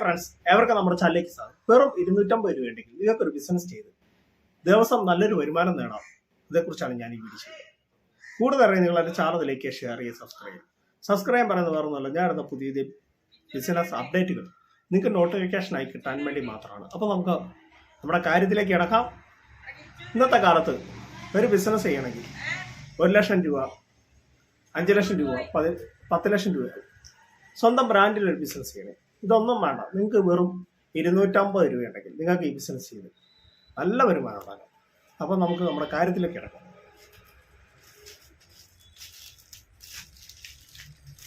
Friends ഏവർക്കും നമ്മുടെ ചാനലിലേക്ക് സ്വാഗതം. വെറും ഇരുന്നൂറ്റമ്പത് രൂപ ഉണ്ടെങ്കിൽ നിങ്ങൾക്ക് ഒരു ബിസിനസ് ചെയ്ത് ദിവസം നല്ലൊരു വരുമാനം നേടാം. ഇതേക്കുറിച്ചാണ് ഞാൻ ഈ വീഡിയോ ചെയ്യുന്നത്. കൂടുതൽ അറിയാൻ നിങ്ങൾ എന്റെ ചാനലിലേക്ക് ഷെയർ ചെയ്യുക സബ്സ്ക്രൈബ് ചെയ്യുക. സബ്സ്ക്രൈബ് പറയുന്നത് വേറെ ഒന്നുമല്ല ഞാൻ ഇടുന്ന പുതിയ ബിസിനസ് അപ്ഡേറ്റുകൾ നിങ്ങൾക്ക് നോട്ടിഫിക്കേഷൻ ആയി കിട്ടാൻ വേണ്ടി മാത്രമാണ്. അപ്പോൾ നമുക്ക് നമ്മുടെ കാര്യത്തിലേക്ക് ഇടക്കാം ഇന്നത്തെ കാലത്ത് ഒരു ബിസിനസ് ചെയ്യണമെങ്കിൽ ഒരു ലക്ഷം രൂപ അഞ്ച് ലക്ഷം രൂപ പതി പത്ത് ലക്ഷം രൂപ സ്വന്തം ബ്രാൻഡിൽ ഒരു ബിസിനസ് ചെയ്യണം. ഇതൊന്നും വേണ്ട. നിങ്ങൾക്ക് വെറും ഇരുന്നൂറ്റമ്പത് രൂപയുണ്ടെങ്കിൽ നിങ്ങൾക്ക് ഈ ബിസിനസ് ചെയ്ത് നല്ല വരുമാനം ഉണ്ടാകും അപ്പോൾ നമുക്ക് നമ്മുടെ കാര്യത്തിലേക്ക് ഇടക്കാം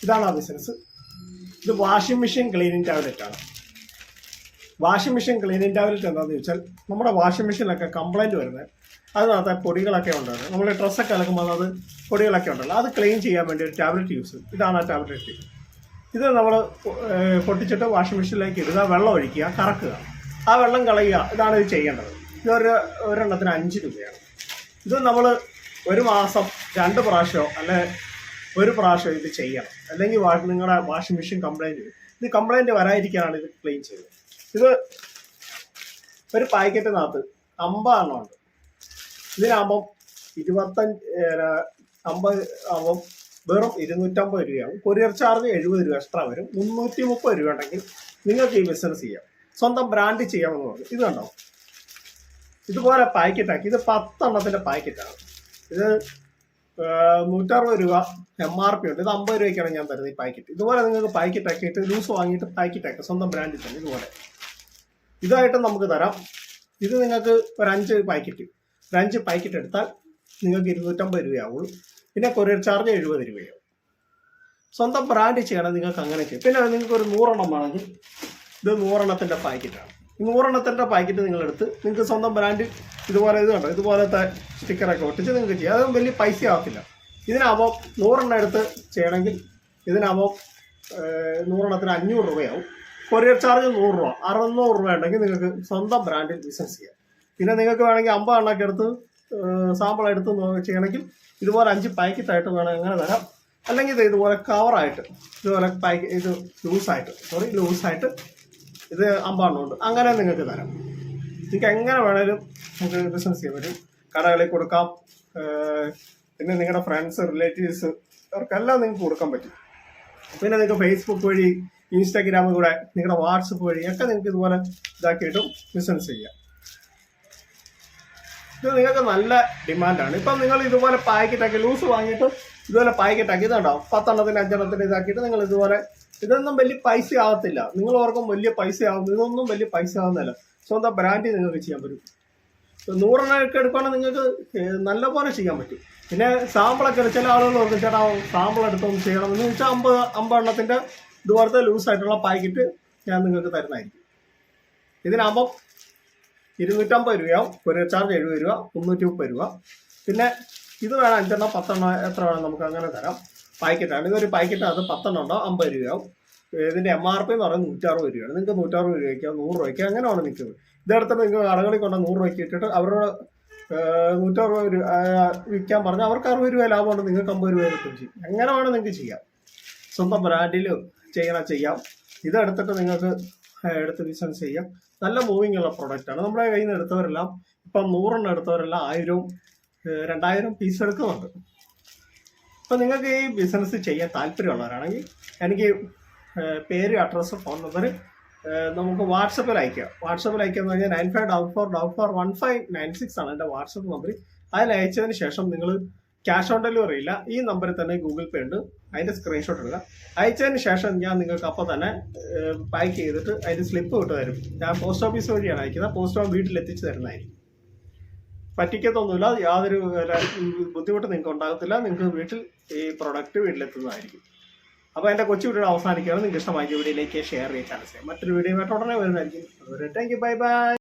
ഇതാണ് ആ ബിസിനസ് ഇത് വാഷിംഗ് മെഷീൻ ക്ലീനിങ് ടാബ്ലറ്റ് ആണ്. വാഷിംഗ് മെഷീൻ ക്ലീനിങ് ടാബ്ലറ്റ് എന്താണെന്ന് ചോദിച്ചാൽ നമ്മുടെ വാഷിംഗ് മെഷീനിലൊക്കെ കംപ്ലൈന്റ് വരുന്നത് അതിനകത്ത് പൊടികളൊക്കെ ഉണ്ടാകും നമ്മൾ ഡ്രസ്സൊക്കെ അലക്കുമ്പോൾ അത് പൊടികളൊക്കെ ഉണ്ടല്ലോ. അത് ക്ലീൻ ചെയ്യാൻ വേണ്ടി ഒരു ടാബ്ലറ്റ് യൂസ് ചെയ്യും. ഇതാണ് ആ ടാബ്ലറ്റ് ഇത് നമ്മൾ പൊട്ടിച്ചിട്ട് വാഷിംഗ് മെഷീനിലേക്ക് ഇടുക വെള്ളം ഒഴിക്കുക കറക്കുക. ആ വെള്ളം കളയുക ഇതാണ് ഇത് ചെയ്യേണ്ടത്. ഇതൊരു ഒരെണ്ണത്തിന് അഞ്ച് രൂപയാണ്. ഇത് നമ്മൾ ഒരു മാസം രണ്ട് പ്രാവശ്യമോ അല്ലെ ഒരു പ്രാവശ്യം ഇത് ചെയ്യണം. അല്ലെങ്കിൽ നിങ്ങളുടെ വാഷിംഗ് മെഷീൻ കംപ്ലൈന്റ് വരും. ഇത് കംപ്ലൈന്റ് വരാതിരിക്കാനാണ് ഇത് ക്ലീൻ ചെയ്തത് ഇത് ഒരു പാക്കറ്റിനകത്ത് അമ്പതെണ്ണം ഉണ്ട്. ഇതിനാകുമ്പം ഇരുപത്തഞ്ച് അമ്പത് ആകുമ്പം വെറും ഇരുന്നൂറ്റമ്പത് രൂപയാവും. കൊറിയർ ചാർജ് എഴുപത് രൂപ എക്സ്ട്രാ വരും. മുന്നൂറ്റി മുപ്പത് രൂപ ഉണ്ടെങ്കിൽ നിങ്ങൾക്ക് ഈ ബിസിനസ് ചെയ്യാം. സ്വന്തം ബ്രാൻഡ് ചെയ്യാമെന്ന് പറഞ്ഞു. ഇത് കണ്ടോ? ഇതുപോലെ പാക്കറ്റാക്കി ഇത് പത്തെണ്ണത്തിന്റെ പാക്കറ്റാണ് ഇത് നൂറ്ററുപത് രൂപ എം ആർ പി ഉണ്ട്. ഇത് അമ്പത് രൂപയ്ക്കാണ് ഞാൻ തരുന്നത് ഈ പാക്കറ്റ് ഇതുപോലെ നിങ്ങൾക്ക് പാക്കറ്റ് ആക്കിയിട്ട് ലൂസ് വാങ്ങിയിട്ട് പാക്കറ്റ് ആക്കുക. സ്വന്തം ബ്രാൻഡിൽ തന്നെ ഇതുപോലെ. ഇതായിട്ട് നമുക്ക് തരാം. ഇത് നിങ്ങൾക്ക് ഒരു അഞ്ച് പാക്കറ്റ് ഒരു അഞ്ച് പാക്കറ്റ് എടുത്താൽ നിങ്ങൾക്ക് ഇരുന്നൂറ്റമ്പത് രൂപയാവുള്ളൂ. പിന്നെ കൊറിയർ ചാർജ് എഴുപത് രൂപയാവും സ്വന്തം ബ്രാൻഡ് ചെയ്യണം നിങ്ങൾക്ക് അങ്ങനെ ചെയ്യും പിന്നെ നിങ്ങൾക്ക് ഒരു നൂറെണ്ണം വേണമെങ്കിൽ ഇത് നൂറെണ്ണത്തിന്റെ പാക്കറ്റാണ് നൂറെണ്ണത്തിന്റെ പാക്കറ്റ് നിങ്ങളെടുത്ത് നിങ്ങൾക്ക് സ്വന്തം ബ്രാൻഡ് ഇതുപോലെ ഇത് കണ്ടോ? ഇതുപോലത്തെ സ്റ്റിക്കറൊക്കെ ഒട്ടിച്ച് നിങ്ങൾക്ക് ചെയ്യാം. അതും വലിയ പൈസ ആവത്തില്ല. ഇതിനാകുമ്പോൾ നൂറെണ്ണം എടുത്ത് ചെയ്യണമെങ്കിൽ ഇതിനാകുമ്പോൾ ഏഹ്, നൂറെണ്ണത്തിന് അഞ്ഞൂറ് രൂപയാവും. കൊറിയർ ചാർജ് നൂറ് രൂപ. അറുന്നൂറ് രൂപ ഉണ്ടെങ്കിൽ നിങ്ങൾക്ക് സ്വന്തം ബ്രാൻഡിൽ ബിസിനസ് ചെയ്യാം. പിന്നെ നിങ്ങൾക്ക് വേണമെങ്കിൽ അമ്പത് എണ്ണൊക്കെ എടുത്ത് സാമ്പിൾ എടുത്ത് ചെയ്യണമെങ്കിൽ ഇതുപോലെ അഞ്ച് പാക്കറ്റായിട്ട് വേണം അങ്ങനെ തരാം. അല്ലെങ്കിൽ ഇത് ഇതുപോലെ കവറായിട്ട് ഇതുപോലെ പാക്ക് ഇത് ലൂസായിട്ട് സോറി ലൂസായിട്ട് ഇത് അമ്പതെണ്ണം ഉണ്ട്. അങ്ങനെ നിങ്ങൾക്ക് തരാം. നിങ്ങൾക്ക് എങ്ങനെ വേണേലും നിങ്ങൾക്ക് ബിസിനസ് ചെയ്യാൻ പറ്റും. കടകളിൽ കൊടുക്കാം. പിന്നെ നിങ്ങളുടെ ഫ്രണ്ട്സ് റിലേറ്റീവ്സ് അവർക്കെല്ലാം നിങ്ങൾക്ക് കൊടുക്കാൻ പറ്റും. പിന്നെ നിങ്ങൾക്ക് ഫേസ്ബുക്ക് വഴി ഇൻസ്റ്റാഗ്രാമിലൂടെ നിങ്ങളുടെ വാട്സപ്പ് വഴി ഒക്കെ നിങ്ങൾക്ക് ഇതുപോലെ ഇതാക്കിയിട്ടും ബിസിനസ് ചെയ്യാം. ഇത് നിങ്ങൾക്ക് നല്ല ഡിമാൻഡാണ് ഇപ്പം നിങ്ങൾ ഇതുപോലെ പാക്കറ്റാക്കി ലൂസ് വാങ്ങിയിട്ട് ഇതുപോലെ പാക്കറ്റാക്കി ഇതുണ്ടാവും പത്തെണ്ണത്തിന് അഞ്ചെണ്ണത്തിന് ഇതാക്കിയിട്ട് നിങ്ങൾ ഇതുപോലെ ഇതൊന്നും വലിയ പൈസ ആവത്തില്ല. നിങ്ങൾ ഓർക്കും വലിയ പൈസ ആവുന്നു. ഇതൊന്നും വലിയ പൈസ ആവുന്നില്ല സ്വന്തം ബ്രാൻഡിൽ നിങ്ങൾക്ക് ചെയ്യാൻ പറ്റും. നൂറെണ്ണമൊക്കെ എടുക്കുകയാണെങ്കിൽ നിങ്ങൾക്ക് നല്ല പോലെ ചെയ്യാൻ പറ്റും. പിന്നെ സാമ്പിളൊക്കെ ചില ആളുകൾ ഓർക്കും ചേട്ടാ സാമ്പിൾ എടുത്തൊന്ന് ചെയ്യണം എന്ന് വെച്ചാൽ അമ്പത് അമ്പതെണ്ണത്തിന്റെ ഇതുപോലത്തെ ലൂസായിട്ടുള്ള പാക്കറ്റ് ഞാൻ നിങ്ങൾക്ക് തരുന്നതായിരിക്കും. ഇതിനാകുമ്പം ഇരുന്നൂറ്റമ്പത് രൂപയാവും കൊറിയർ ചാർജ് എഴുപത് രൂപ മുന്നൂറ്റി മുപ്പത് രൂപ. പിന്നെ ഇത് വേണം അഞ്ചെണ്ണം പത്തെണ്ണം എത്ര വേണം നമുക്ക് അങ്ങനെ തരാം. പാക്കറ്റാണ് ഇതൊരു പാക്കറ്റ് അത് പത്തെണ്ണം ഉണ്ടോ? അമ്പത് രൂപയാവും ഇതിന്റെ എം ആർ പി എന്ന് പറയുന്നത് നൂറ്ററുപത് രൂപയാണ്. നിങ്ങൾക്ക് നൂറ്ററുപത് രൂപയ്ക്കോ നൂറ് രൂപയ്ക്കോ അങ്ങനെയാണ് നിൽക്കുന്നത്. ഇതെടുത്തിട്ട് നിങ്ങൾ കടകളിൽ കൊണ്ട് നൂറ് രൂപയ്ക്ക് ഇട്ടിട്ട് അവരോട് നൂറ്ററുപത് രൂപ വിൽക്കാൻ പറഞ്ഞാൽ അവർക്ക് അറുപത് രൂപ ലാഭമാണ് നിങ്ങൾക്ക് അമ്പത് രൂപ കിട്ടും ചെയ്യും. എങ്ങനെ വേണം നിങ്ങൾക്ക് ചെയ്യാം. സ്വന്തം ബ്രാൻഡിൽ ചെയ്യണം ചെയ്യാം. ഇതെടുത്തിട്ട് നിങ്ങൾക്ക് എടുത്ത് ബിസിനസ് ചെയ്യാം. നല്ല മൂവിങ് ഉള്ള പ്രോഡക്റ്റ് ആണ്. നമ്മുടെ കയ്യിൽ നിന്ന് എടുത്തവരെല്ലാം ഇപ്പം നൂറെണ്ണം എടുത്തവരെല്ലാം ആയിരവും രണ്ടായിരം പീസ് എടുക്കുന്നുണ്ട്. അപ്പം നിങ്ങൾക്ക് ഈ ബിസിനസ് ചെയ്യാൻ താല്പര്യമുള്ളവരാണെങ്കിൽ എനിക്ക് പേര് അഡ്രസ്സ് ഫോൺ നമ്പർ നമുക്ക് വാട്സപ്പിൽ അയക്കാം. വാട്സപ്പിൽ അയക്കാന്ന് പറഞ്ഞാൽ nine five double four double four one five nine six ആണ് എന്റെ വാട്സപ്പ് നമ്പർ അതിൽ അയച്ചതിന് ശേഷം നിങ്ങൾ ക്യാഷ് ഓൺ ഡെലിവറി ഇല്ല. ഈ നമ്പറിൽ തന്നെ ഗൂഗിൾ പേ ഉണ്ട്. അതിന്റെ സ്ക്രീൻഷോട്ട് എടുക്കുക അയച്ചതിന് ശേഷം ഞാൻ നിങ്ങൾക്ക് അപ്പോൾ തന്നെ പാക്ക് ചെയ്തിട്ട് അതിന്റെ സ്ലിപ്പ് വിട്ട് തരും ഞാൻ പോസ്റ്റ് ഓഫീസ് വഴിയാണ് അയക്കുന്നത്. പോസ്റ്റ് ഓഫീസ് വീട്ടിൽ എത്തിച്ചു തരുന്നതായിരിക്കും. പറ്റിക്കത്തൊന്നുമില്ല. യാതൊരു ബുദ്ധിമുട്ട് നിങ്ങൾക്ക് ഉണ്ടാകത്തില്ല. നിങ്ങൾക്ക് വീട്ടിൽ ഈ പ്രൊഡക്റ്റ് വീട്ടിലെത്തുന്നതായിരിക്കും. അപ്പോൾ എന്റെ കൊച്ചു വീഡിയോ അവസാനിക്കുകയാണ്. നിങ്ങൾക്ക് ഇഷ്ടമായ വീഡിയോയിലേക്ക് ഷെയർ ചെയ്യാൻ ചാൻസ് ചെയ്യാം മറ്റൊരു വീഡിയോ ഉടനെ വരുന്നതായിരിക്കും. അതുവരെ താങ്ക് യു ബൈ ബൈ